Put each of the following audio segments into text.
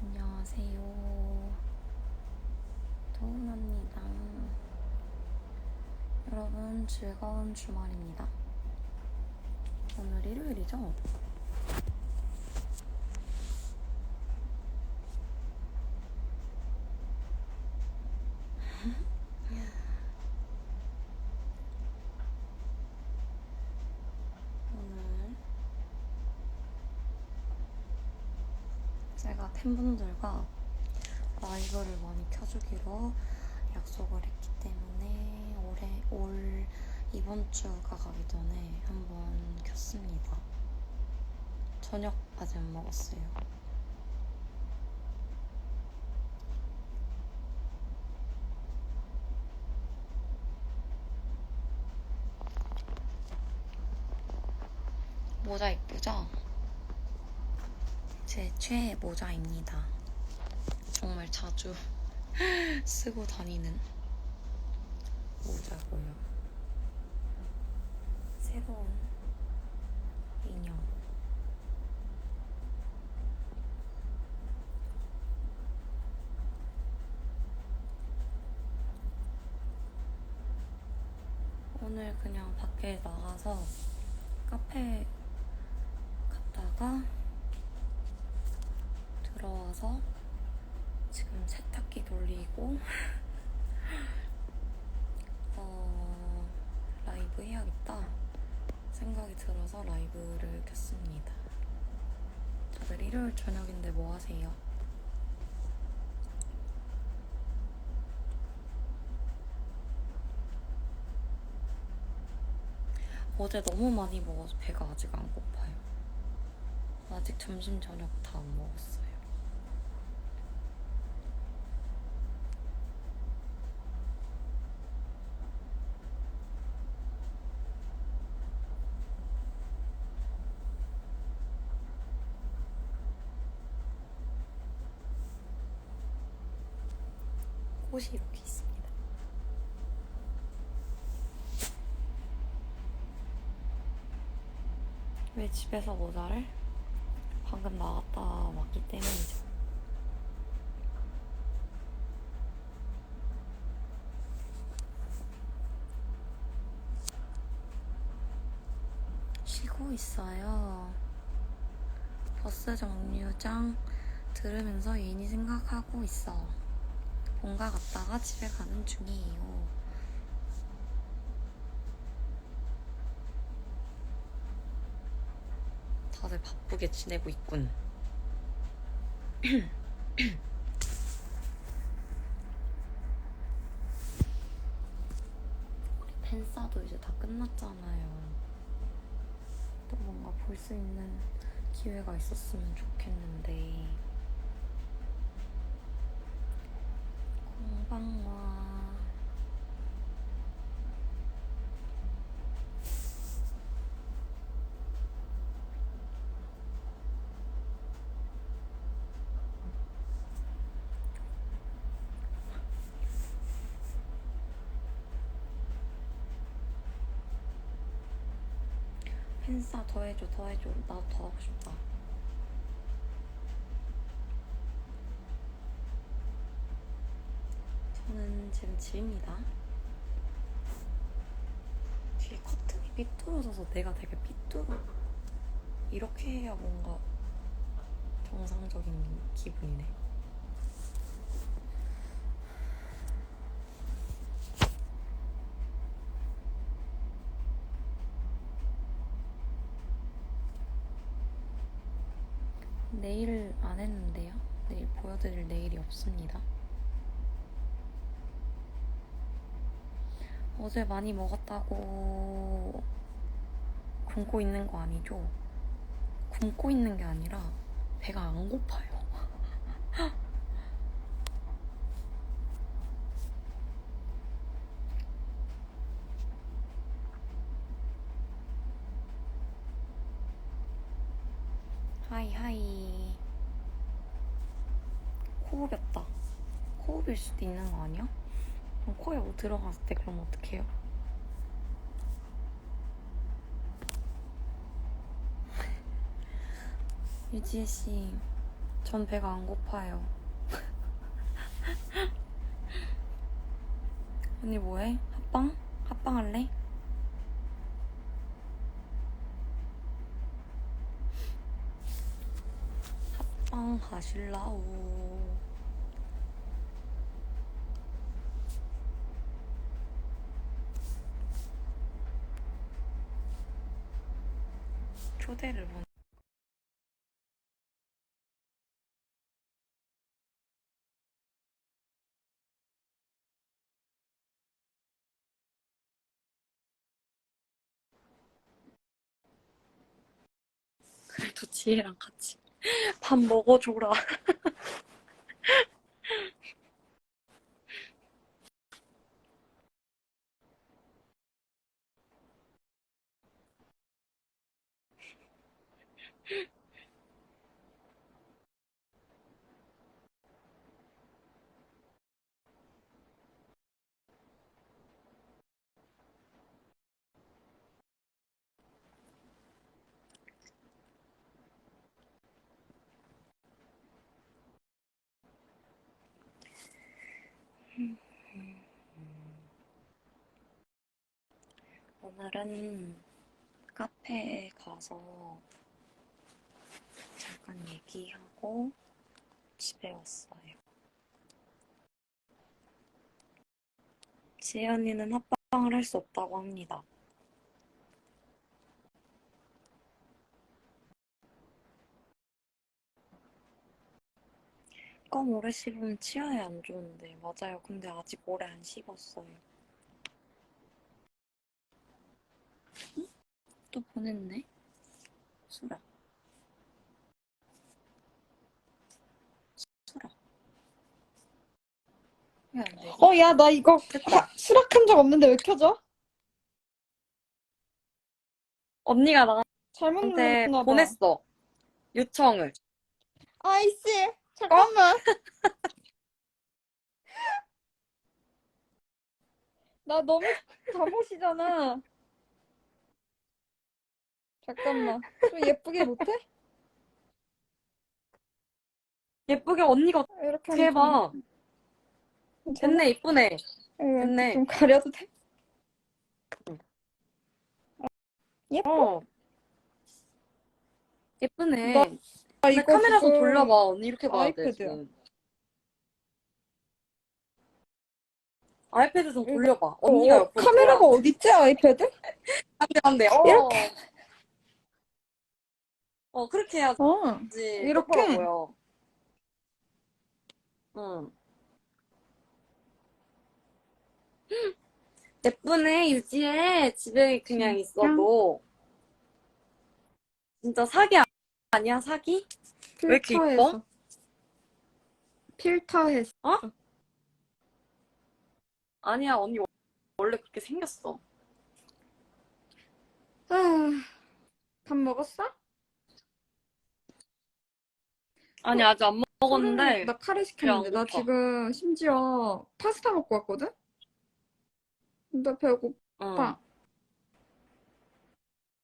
안녕하세요. 도훈입니다. 여러분 즐거운 주말입니다. 오늘 일요일이죠? 오늘 제가 팬분들과 라이브를 많이 켜주기로 약속을 했기 때문에 올해 올 이번 주가 가기 전에 한번 켰습니다. 저녁 아직 안 먹었어요. 모자 이쁘죠? 제 최애 모자입니다. 정말 자주 쓰고 다니는 모자고요. 새로운 인형. 오늘 그냥 밖에 나가서 카페 갔다가 들어와서 지금 세탁기 돌리고 어, 라이브 해야겠다 생각이 들어서 라이브를 켰습니다. 다들 일요일 저녁인데 뭐 하세요? 어제 너무 많이 먹어서 배가 아직 안 고파요. 아직 점심 저녁 다 안 먹었어요. 꽃이 이렇게 있습니다. 왜 집에서 모자를? 방금 나갔다 왔기 때문이죠. 쉬고 있어요. 버스 정류장 들으면서 예인이 생각하고 있어. 본가 갔다가 집에 가는 중이에요. 다들 바쁘게 지내고 있군. 우리 팬싸도 이제 다 끝났잖아요. 또 뭔가 볼 수 있는 기회가 있었으면 좋겠는데. 방와 팬싸 더 해줘 더 해줘. 나도 더 하고 싶다 저는 지금 집입니다 뒤에 커튼이 삐뚤어져서 내가 되게 삐뚤어 이렇게 해야 뭔가 정상적인 기분이네 내일 안 했는데요. 내일 보여드릴 내일이 없습니다. 어제 많이 먹었다고 굶고 있는 거 아니죠? 굶고 있는 게 아니라 배가 안 고파요. 하이 하이 호흡이었다 호흡일 수도 있는 거 아니야? 코에 뭐 들어갔을 때 그럼 어떡해요? 유지혜 씨, 전 배가 안 고파요. 언니 뭐해? 합방? 합방 할래? 합방 하실라오. 초대를 보 그래도 지혜랑 같이 밥 먹어줘라. 오늘은 카페에 가서 잠깐 얘기하고 집에 왔어요. 언니는 합방을 할 수 없다고 합니다. 껌 오래 씹으면 치아에 안 좋은데 맞아요. 근데 아직 오래 안 씹었어요. 또 보냈네. 수라. 수라. 돼? 어, 야, 나 이거 됐다. 수락한 적 없는데 왜 켜져? 언니가 잘못 나한테 눌렀나 봐. 보냈어. 요청을. 아이씨, 잠깐만. 나 너무 바보시잖아. 잠깐만. 좀 예쁘게 못해? 예쁘게 언니가 이렇게 어떻게 해봐. 하면 좀- 괜찮아? 됐네, 이쁘네. 이거 됐네. 좀 가려도 돼? 예뻐. 어. 예쁘네. 나- 아, 근데 카메라 좀 지금 돌려봐. 언니 이렇게 봐야 돼, 아이패드야. 지금. 아이패드 좀 돌려봐. 언니가 어, 옆으로 카메라가 어딨지, 아이패드? 안 돼 안 돼. 어. 이렇게. 어 그렇게 해야지. 어. 이렇게? 예쁘라고요. 응. 예쁘네 유지해. 집에 그냥 있어도 진짜 사기 아- 아니야 사기? 왜 이렇게 이뻐? 필터해서. 필터해서. 아니야 언니 원래 그렇게 생겼어. 아, 밥 먹었어? 아니 아직 안 먹었는데 나 카레 시켰는데 나 고파. 지금 심지어 파스타 먹고 왔거든? 나 배고파. 응.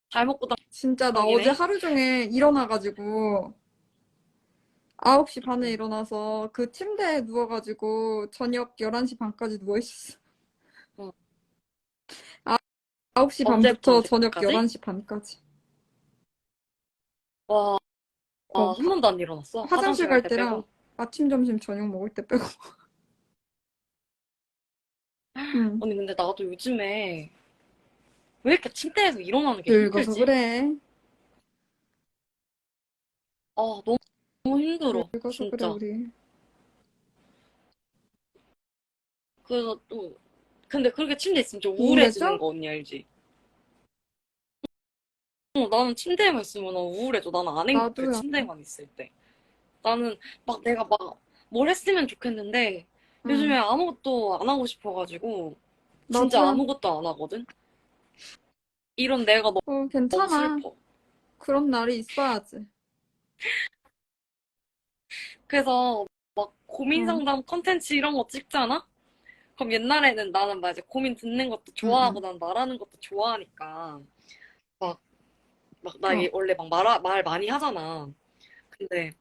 잘 먹고 다 진짜 나 아니네. 어제 하루 종일 일어나가지고 9시 반에 일어나서 그 침대에 누워가지고 저녁 11시 반까지 누워있었어. 응. 아, 9시 언제부터 반부터 저녁 언제까지? 11시 반까지. 와. 아, 어, 한 번도 안 일어났어? 화장실 갈때 때랑 빼고? 아침, 점심, 저녁 먹을 때 빼고. 응. 언니 근데 나도 요즘에 왜 이렇게 침대에서 일어나는 게 늙어서 힘들지? 그래. 아 너무, 너무 힘들어 늙어서 진짜 그래, 우리. 그래서 또 근데 그렇게 침대에 있으면 좀? 우울해지는 거 언니 알지? 어, 나는 침대에만 있으면 나 우울해져 나는 안 행복해 나도야. 침대에만 있을 때 나는 막 내가 막 뭘 했으면 좋겠는데 응. 요즘에 아무것도 안 하고 싶어가지고 나도. 진짜 아무것도 안 하거든? 이런 내가 너무, 어, 너무 괜찮아. 슬퍼 그런 날이 있어야지. 그래서 막 고민 응. 상담 컨텐츠 이런 거 찍잖아? 그럼 옛날에는 나는 막 이제 고민 듣는 것도 좋아하고 난 말하는 것도 좋아하니까 막, 막 나 어. 원래 막 말, 말 많이 하잖아. 근데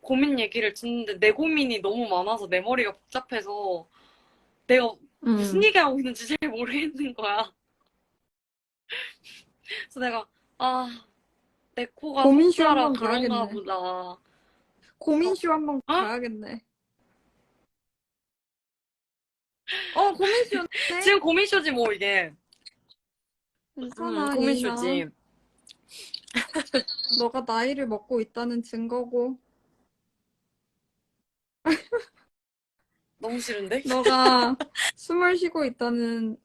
고민 얘기를 듣는데 내 고민이 너무 많아서 내 머리가 복잡해서 내가 음. 무슨 얘기하고 있는지 잘 모르겠는 거야. 그래서 내가 아, 내 코가 고민쇼 석자라 한번 그런가 가야겠네. 보다. 고민쇼 한번 어? 가야겠네. 어, 고민쇼네. 지금 고민쇼지 뭐 이게. 괜찮아, 음, 고민쇼지. 예인아. 너가 나이를 먹고 있다는 증거고, 너무 싫은데? 너가 숨을 쉬고 있다는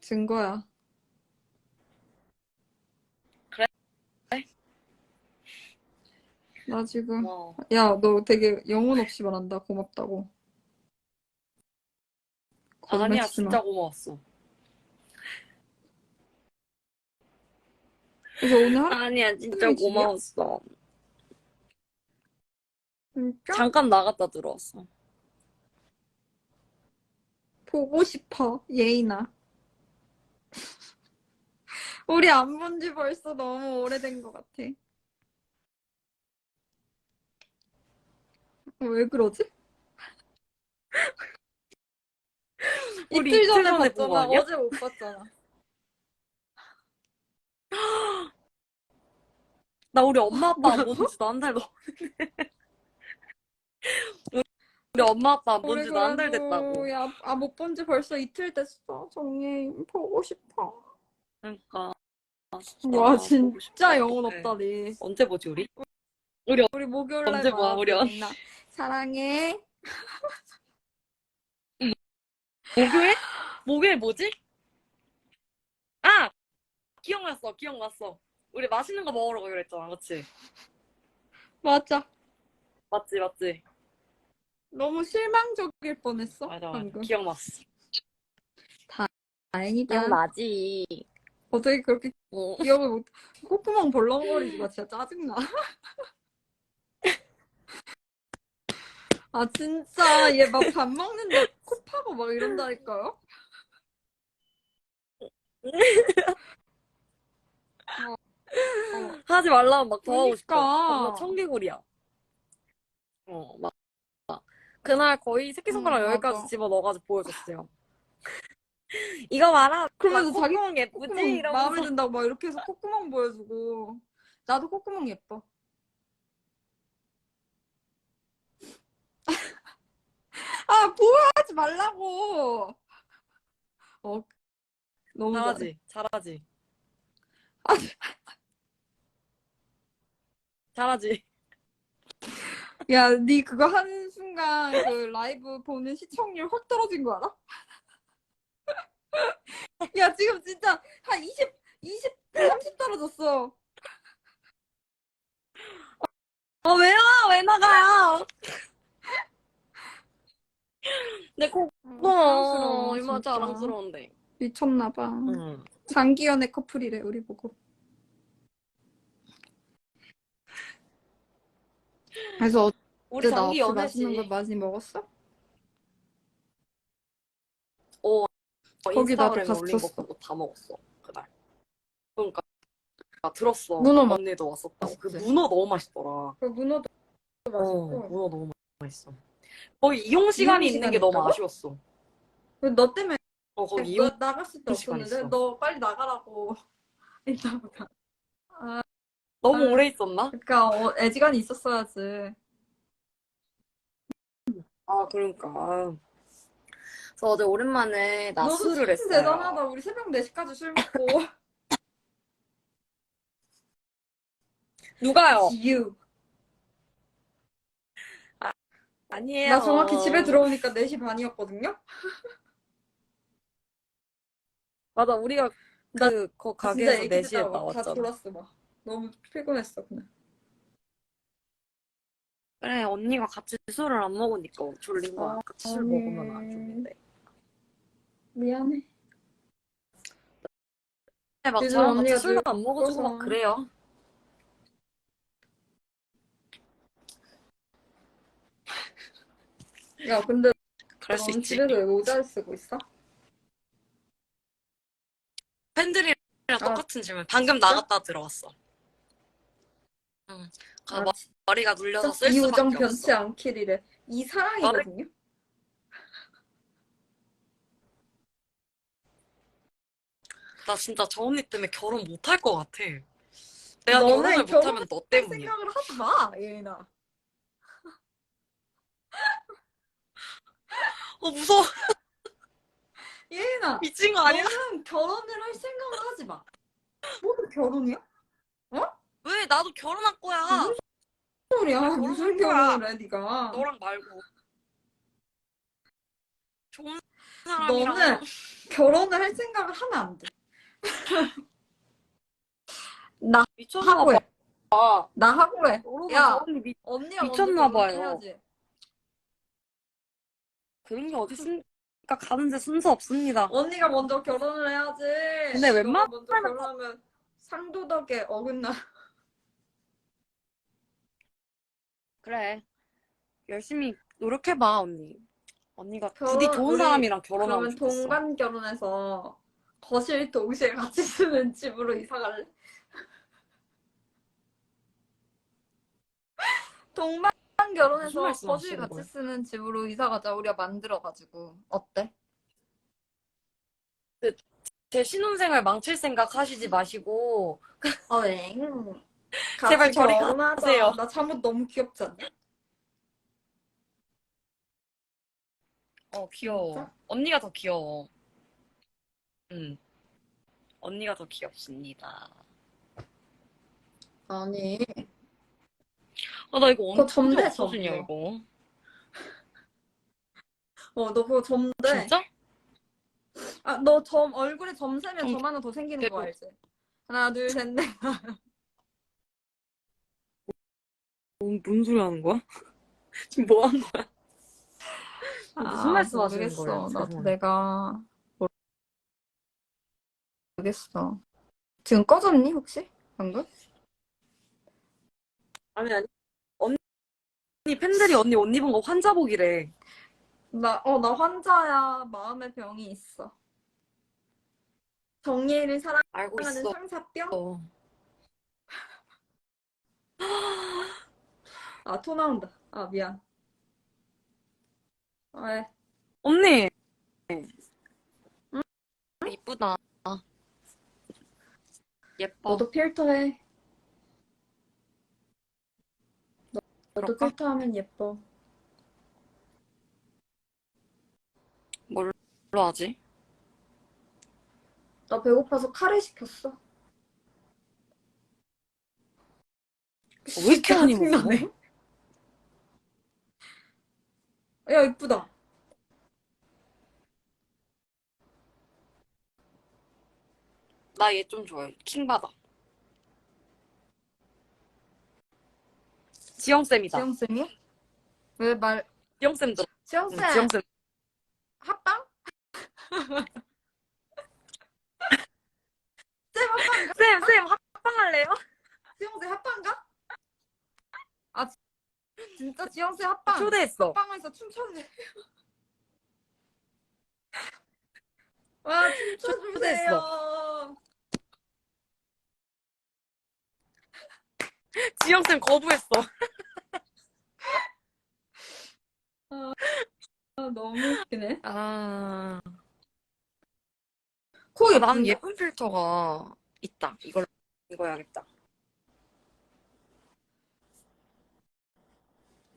증거야. 그래? 나 지금, 고마워. 야, 너 되게 영혼 없이 말한다. 고맙다고. 아니야, 치지 마. 진짜 고마웠어. 그래서 오늘 하루 아니야, 진짜 선생님? 고마웠어. 진짜 잠깐 나갔다 들어왔어. 보고 싶어, 예인아. 우리 안 본 지 벌써 너무 오래된 것 같아. 왜 그러지? 우리 이틀 전에 전에 본거 봤잖아. 아니야? 어제 못 봤잖아. 나 우리 엄마 아빠 안 본 지도 한달 넘었는데. 우리 엄마 아빠 안본 우리 지도 한달 그래도 됐다고. 야, 아, 못 본 지 벌써 이틀 됐어. 정리 보고 싶어. 그러니까. 아, 와, 보고 진짜 영혼. 없다니. 언제 보지, 우리? 우리 목요일 날 언제 봐, 봐, 우리 언-. 사랑해. 목요일? 목요일 뭐지? 아! 기억났어, 기억났어. 우리 맛있는 거 먹으러 가기로 했잖아, 그치? 맞아. 맞지, 맞지? 너무 실망적일 뻔했어. 맞아, 맞아. 방금. 기억났어. 다행이다. 기억나지? 어떻게 그렇게 어. 기억을 못, 콧구멍 벌렁거리지 마. 진짜 짜증나. 아, 진짜. 얘 막 밥 먹는데 코 파고 막 이런다니까요? 어, 어. 하지 말라면 막 더 하고 싶어. 그러니까. 완전 청개구리야. 어, 막, 막. 그날 거의 새끼손가락 응, 여기까지 맞아. 집어 넣어가지고 보여줬어요. 이거 봐라. 그러면서 나 자기 콧구멍 예쁘지? 콧구멍 마음에 이러면서. 든다고 막 이렇게 해서 콧구멍 보여주고. 나도 콧구멍 예뻐. 아, 보여하지 말라고! 어, 너무. 잘하지? 잘하지? 아. 잘하지? 야, 니 그거 하는 순간 그 라이브 보는 시청률 확 떨어진 거 알아? 야, 지금 진짜 한 20, 20, 30 떨어졌어. 어, 왜요? 왜 나가요? 내 코, 자랑스러워, 어, 얼마나 진짜. 자랑스러운데. 미쳤나봐. 응. 장기연애 커플이래, 우리 보고. 그래서 우리 어제 나 장기 없이 맛있는 거 연애지. 많이 먹었어? 어, 거기 나도 인스타그램에 올린 거 갔었어. 보고 다 먹었어, 그날. 그러니까, 나 들었어. 문어 맛- 언니도 왔었다고. 그 맛있지? 문어 너무 맛있더라. 그 문어도 어, 맛있고. 문어 너무 맛있어. 거기 이용 시간이 이용 있는 게 시간이 너무 있다고? 아쉬웠어. 너 때문에 어, 거기 너 이용 나갔을 때 시간 없었는데 있어. 너 빨리 나가라고 했다보다. 너무 아. 오래 있었나? 그러니까 어, 애지간히 있었어야지. 아, 그러니까. 그래서 어제 오랜만에 너도 낮술을 참 했어요. 대단하다. 우리 새벽 4시까지 술 먹고. 누가요? you. 아니에요. 나 정확히 집에 들어오니까 4시 반이었거든요? 맞아, 우리가 그, 거 가게에서 애기들 4시에 따라 막다 나왔잖아. 졸았어 막. 너무 피곤했어 그날. 그래, 언니가 같이 술을 안 먹으니까 졸린 거야. 아, 같이 술 아니. 먹으면 안 졸린데. 미안해. 네, 막 요즘 저랑 같이 언니가 술을 안 먹어주고 막 늙어서. 그래요. 야 근데 그럴 수 넌 있지. 집에서 왜 모자를 쓰고 있어? 팬들이랑 아, 똑같은 질문. 방금 나갔다 들어왔어. 응. 아, 아, 마- 머리가 눌려서 쓸 이 우정 수밖에 변치 없어. 않기리래. 이 사랑이거든요. 나 진짜 저 언니 때문에 결혼 못 할 것 같아. 내가 너는 결혼을 결혼 못하면 너 때문이야. 생각을 하지 마, 예인아. 어 무서워. 예인아, 미친 거 아니야? 너는 결혼을 할 생각을 하지 마. 뭐가 결혼이야? 왜 나도 결혼할 거야. 무슨 소리야? 왜 무슨 결혼할 결혼을 해, 네가? 너랑 말고. 좋은 사람이랑. 너는 결혼을 할 생각을 하면 안 돼. 나 미쳤나 하고 해. 봐. 나 하고 해. 여러분, 야. 저 언니 미... 언니가 미쳤나 봐요. 결혼해야지. 그런 게 어디 있습니까? 가는데 순서 없습니다. 언니가 먼저 결혼을 해야지. 근데 웬만하면 먼저 결혼하면 상도덕에 어긋나. 그래. 열심히 노력해봐, 언니. 언니가 결혼- 부디 좋은 우리 사람이랑 결혼하면 그러면 좋겠어. 동반 결혼해서 거실 동시에 같이 쓰는 집으로 이사 갈래? 동반 무슨 결혼해서 말씀 거실 하시는 같이 거예요? 쓰는 집으로 이사 가자. 우리가 만들어 가지고 어때? 제 신혼생활 망칠 생각 하시지 마시고 어, 네. 제발 저리 결혼하자. 가세요. 나 잠옷 너무 귀엽지 않냐? 어 귀여워. 진짜? 언니가 더 귀여워. 응. 언니가 더 귀엽습니다. 아니 아 나 이거 그거 언제 점대, 없어지냐 점. 이거. 어 너 그거 점대 진짜? 아 너 점 얼굴에 점 세면 점 점 하나 더 생기는 거 대박. 알지? 하나 둘 셋 넷. 뭔, 뭔 소리 하는 거야? 지금 뭐 하는 거야? 무슨 말씀 하시는 모르겠어. 거예요? 나도 죄송해요. 내가 모르겠어. 지금 꺼졌니 혹시? 방금? 아니 아니. 언니 팬들이 언니 옷 입은 거 환자복이래. 나, 어, 나 환자야. 마음의 병이 있어. 정예를 알고 사랑하는 있어. 상사병? 아, 토 나온다. 아, 미안. 아, 왜? 언니. 이쁘다. 예뻐. 너도 필터해. 너, 너도 그럴까? 필터하면 예뻐. 뭘로 하지? 나 배고파서 카레 시켰어. 왜 이렇게 많이 먹어? 짜증나네. 야, 이쁘다. 나 얘 좀 좋아해. 킹받아. 지영쌤이다. 지영쌤이야? 왜 말, 지영쌤. 응, 지영쌤, 지영쌤. 합방? 쌤 합방, 쌤, 쌤, 합방할래요? 지영쌤 합방 가? 아, 지- 진짜 지영쌤 합방. 초대했어. 합방에서 돼. 와, 춤춰주세요. 지영 쌤 거부했어. 아, 너무 웃기네. 아. 코 아? 나는 예쁜 필터가 있다. 이걸, 이거 해야겠다.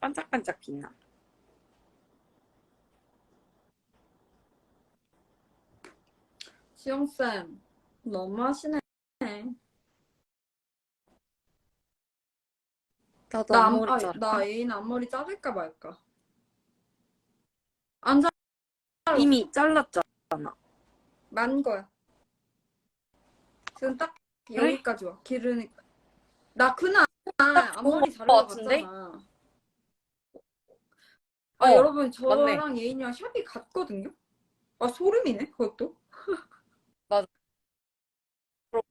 반짝반짝 빛나. 지영쌤, 너무 하시네. 나도 나, 앞머리 앞, 아, 자를까? 나 애인 앞머리 자를까 말까? 안 자, 이미 잘랐잖아. 만 거야. 지금 딱 그래? 여기까지 와. 기르니까. 나 그날 앞머리 자르러 같은데? 갔잖아. 아, 어, 여러분, 저랑 맞네. 예인이랑 샵이 같거든요? 아, 소름이네, 그것도. 맞아.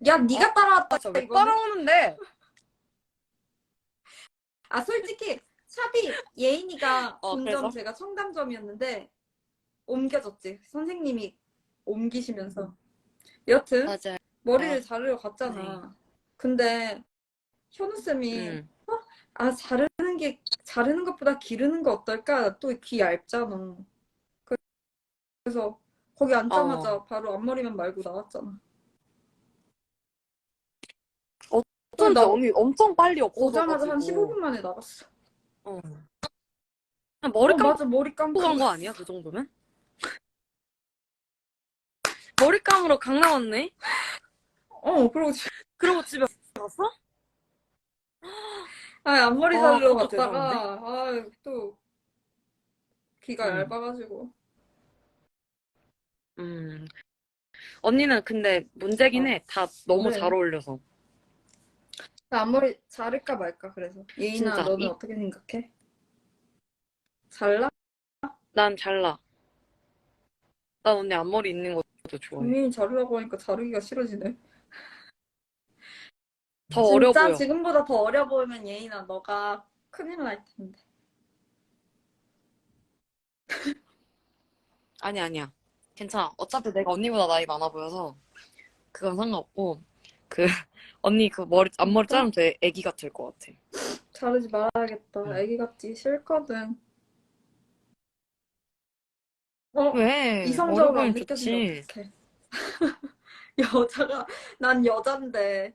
야, 네가 따라왔다, 아, 왜 이거는. 따라오는데? 아, 솔직히 샵이 예인이가 어, 그래서? 제가 청담점이었는데 옮겨졌지. 선생님이 옮기시면서. 여튼 맞아요. 머리를 아, 자르러 갔잖아. 근데 현우 쌤이 응. 아 자르는 자르는 게 자르는 것보다 기르는 거 어떨까? 또 귀 얇잖아. 그- 그래서 거기 앉자마자 어. 바로 앞머리만 말고 나왔잖아. 어쩐지 나 언니 엄청 빨리 오자마자 한 없어져가지고. 15분 만에 나갔어. 어. 그냥 머리 어, 감고 맞아, 머리 감고. 간 거 아니야? 그 정도면? 머리 감으로 강남 왔네? 어, 그리고 지- 그러고 집에 갔어? 아, 앞머리 와, 자르러 그것도 갔다가, 아, 또, 귀가 응. 얇아가지고. 음. 언니는 근데 문제긴 어. 해. 다 너무. 잘 어울려서. 나 앞머리 자를까 말까, 그래서. 예인아, 진짜? 너는 이- 어떻게 생각해? 잘라? 난 잘라. 난 언니 앞머리 있는 것도 좋아해. 예인이 자르라고 하니까 자르기가 싫어지네. 더 어려 진짜 보여. 지금보다 더 어려 보이면 예인아, 너가 큰일 날 텐데. 아니, 아니야. 괜찮아. 어차피 내가 언니보다 나이 많아 보여서 그건 상관없고 그 언니 그 머리 앞머리? 자르면 돼 애기 같을 것 같아. 자르지 말아야겠다. 응. 애기 같지 싫거든. 어, 왜? 이성적으로 어려 안 느껴지면. 어떡해. 여자가, 난 여잔데.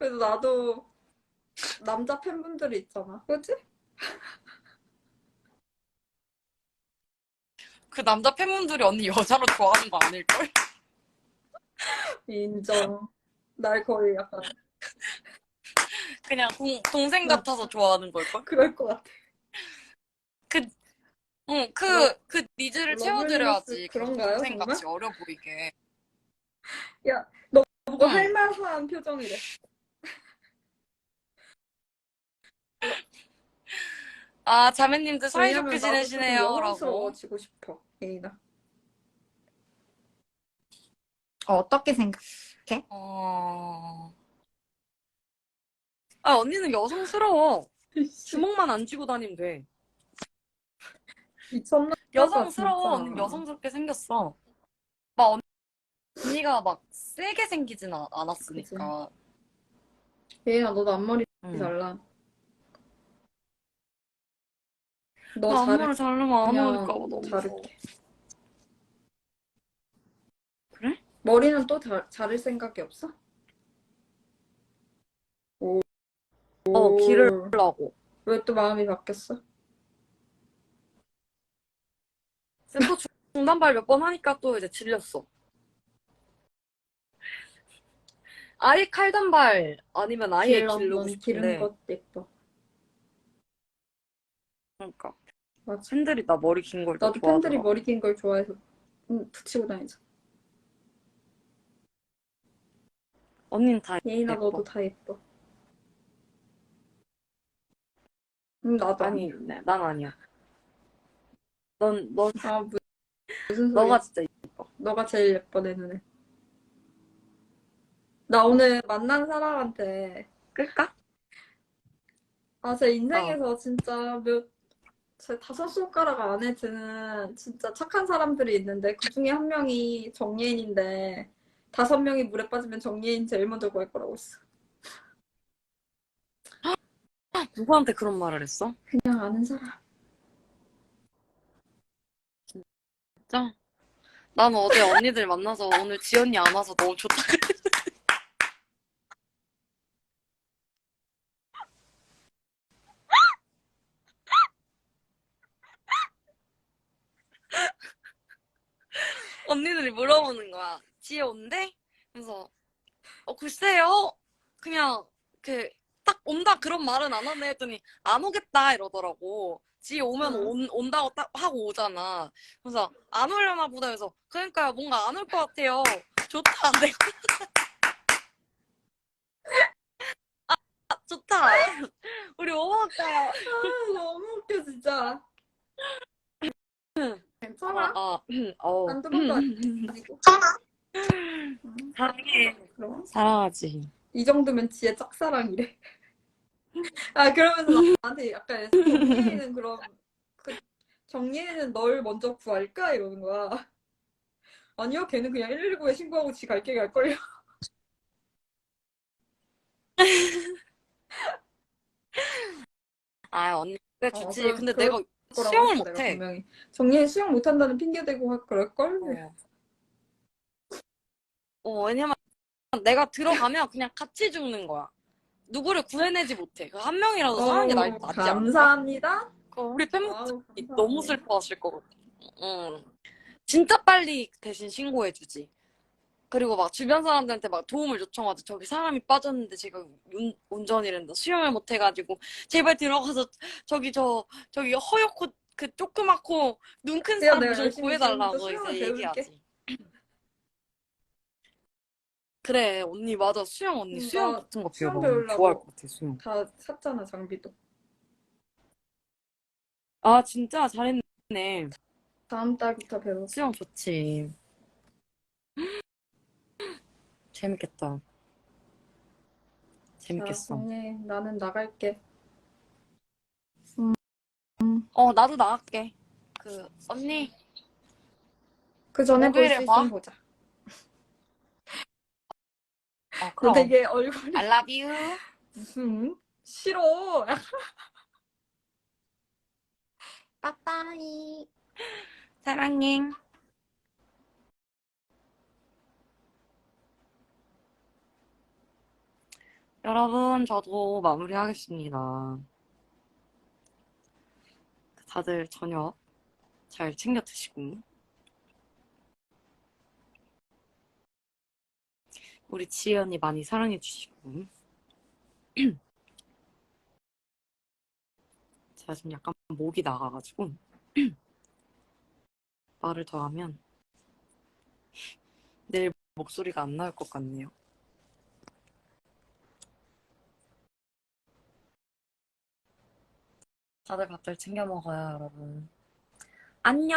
그래도 나도 남자 팬분들이 있잖아. 그지? 그 남자 팬분들이 언니 여자로 좋아하는 거 아닐걸? 인정. 날 거의 약간 그냥 동, 동생 같아서 좋아하는 걸걸? 그럴 것 같아. 응, 그, 그 니즈를 채워드려야지. 그 그런가요, 동생 정말? 같이 어려 보이게. 뭐가 응. 할 만한 표정이래. 아, 자매님들 사이좋게 왜냐면 나도 좀 지내시네요. 라고. 싶어, 예인아. 어, 어떻게 생각해? 어. 아, 언니는 여성스러워. 주먹만 안 쥐고 다니면 돼. 미쳤나? 여성스러워. 진짜. 언니 여성스럽게 생겼어. 막 언- 언니가 막 세게 생기진 않- 않았으니까. 예인아, 너도 앞머리 응. 잘라. 나너 앞머리 자르면 안 어울릴까 봐 너무 무서워. 자를게. 그래? 머리는 또 자, 자를 생각이 없어? 오. 어, 기르려고. 왜또 마음이 바뀌었어? 또 중단발 몇 번 하니까 또 이제 질렸어. 아예 칼단발 아니면 아예 길러, 넌 싶은데. 것도 예뻐. 그러니까 맞아. 팬들이 나 머리 긴 걸 더 나도 팬들이 좋아하더라. 머리 긴 걸 좋아해서 응, 붙이고 다니자. 언니는 다 예인아, 예뻐. 너도 다 예뻐. 응, 나도 아니, 네, 난 아니야. 넌, 넌, 아, 무- 무슨 소리야? 너가 진짜 너가 제일 예뻐, 내 눈에. 나 오늘 만난 사람한테, 끌까? 아, 제 어. 인생에서 진짜 몇, 제 다섯 손가락 안에 드는 진짜 착한 사람들이 있는데, 그 중에 한 명이 정예인인데, 다섯 명이 물에 빠지면 정예인 제일 먼저 구할 거라고 했어. 누구한테 그런 말을 했어? 그냥 아는 사람. 진짜? 난 어제 언니들 만나서 오늘 지연이 안 와서 너무 좋다. 언니들이 물어보는 거야. 지혜 온대? 그래서 어 글쎄요. 그냥 그 딱 온다 그런 말은 안 하네 했더니 안 오겠다 이러더라고. 지혜 오면 응. 온, 온다고 딱 하고 오잖아. 그래서 안 오려나 보다 해서 그러니까 뭔가 안 올 것 같아요. 좋다. 내가 아, 좋다. 우리 뭐 먹을까요? 아, 너무 웃겨, 진짜. 괜찮아? 아, 어. 번도 아니고. 응, 사랑해. 그럼. 사랑하지. 이 정도면 지혜 짝사랑이래. 아, 그러면서 나한테 약간 정예인은 그럼, 그, 정예인은 널 먼저 구할까? 이러는 거야. 아니요, 걔는 그냥 119에 신고하고 지갈길 갈걸요. 아, 언니, 그래, 어, 좋지. 그럴- 근데 그럴 내가 거라고 수영을 했어, 내가 못해. 분명히. 정예인 수영 못한다는 핑계 대고 할 그럴걸? 어. 어, 왜냐면 내가 들어가면 그냥 같이 죽는 거야. 누구를 구해내지 못해. 그 한 명이라도 사는 게 나, 어우, 낫지 않을까? 감사합니다. 그 우리 팬분들 아우, 감사합니다. 너무 슬퍼하실 것 같아. 응. 진짜 빨리 대신 신고해주지. 그리고 막 주변 사람들한테 막 도움을 요청하지. 저기 사람이 빠졌는데 제가 운, 운전이란다. 수영을 못 해가지고 제발 들어가서 저기 저 저기 허옇고 그 조그맣고 눈큰 그래요, 사람 내가 좀 구해달라고 이제 얘기하지. 그래 언니 맞아 수영 언니 응, 수영 나 같은 거 수영. 배우려고. 좋아할 것 같아 수영. 다 샀잖아, 장비도. 아 진짜 잘했네. 다음 달부터 배워. 수영 좋지. 재밌겠다. 자, 재밌겠어. 정예인, 나는 나갈게. 어, 나도 나갈게. 그, 언니, 그 전에 볼 목요일에 수 봐. 있으면 보자. 어, 너 그럼. 되게 얼굴이 I love you. 무슨 싫어. 빠빠이. 사랑해. 여러분, 저도 마무리하겠습니다. 다들 저녁 잘 챙겨 드시고. 우리 언니 많이 사랑해 주시고. 제가 지금 약간 목이 나가가지고 말을 더 하면 내일 목소리가 안 나올 것 같네요. 다들 밥들 챙겨 먹어요, 여러분. 안녕!